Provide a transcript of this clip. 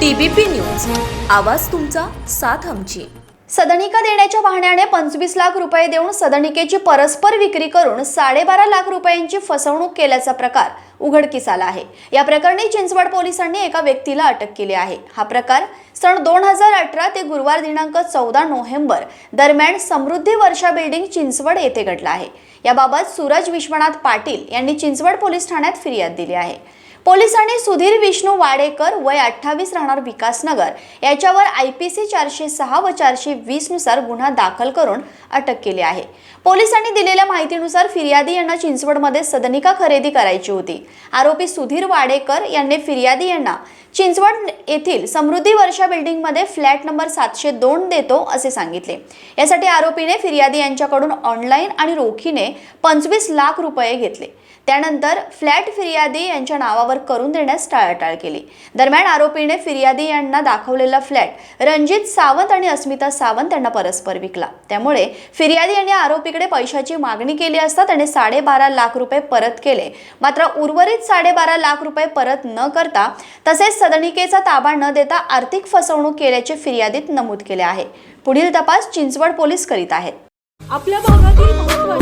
TBP news. आवाज तुमचा साथ आमची. सदनिका देण्याच्या बहाण्याने पंचवीस लाख रुपये देऊन सदनिकेची परस्पर विक्री करून साडेबारा लाख रुपयांची फसवणूक केल्याचा प्रकार उघडकीस आला आहे. या प्रकरणी चिंचवड पोलिसांनी एका व्यक्तीला अटक केली आहे. हा प्रकार सन दोन हजार अठरा ते गुरुवार दिनांक चौदा नोव्हेंबर दरम्यान समृद्धी वर्षा बिल्डिंग चिंचवड येथे घडला आहे. याबाबत सूरज विश्वनाथ पाटील यांनी चिंचवड पोलीस ठाण्यात फिर्याद दिली आहे. पोलिसांनी सुधीर विष्णू वाडेकर वय अठ्ठावीस राहणार विकासनगर. याच्यावर आय पी सी चारशे सहा व चारशे वीसनुसार गुन्हा दाखल करून अटक केली आहे. पोलिसांनी दिलेल्या माहितीनुसार फिर्यादी यांना चिंचवडमध्ये सदनिका खरेदी करायची होती. आरोपी सुधीर वाडेकर यांनी फिर्यादी यांना चिंचवड येथील समृद्धी वर्षा बिल्डिंगमध्ये फ्लॅट नंबर सातशे दोन देतो असे सांगितले. यासाठी आरोपीने फिर्यादी यांच्याकडून ऑनलाईन आणि रोखीने पंचवीस लाख रुपये घेतले. त्यानंतर फ्लॅट फिर्यादी यांच्या नावावर करून देण्यास टाळाटाळ केली. दरम्यान आरोपीने फिर्यादी यांना दाखवलेला फ्लॅट रणजित सावंत आणि अस्मिता सावंत यांना परस्पर विकला. त्यामुळे फिर्यादी यांनी आरोपीकडे पैशाची मागणी केली असता त्याने साडेबारा लाख रुपये परत केले. मात्र उर्वरित साडेबारा लाख रुपये परत न करता तसेच सदनिकेचा ताबा न देता आर्थिक फसवणूक केल्याचे फिर्यादीत नमूद केले आहे. पुढील तपास चिंचवड पोलीस करीत आहेत. आपल्या भागातील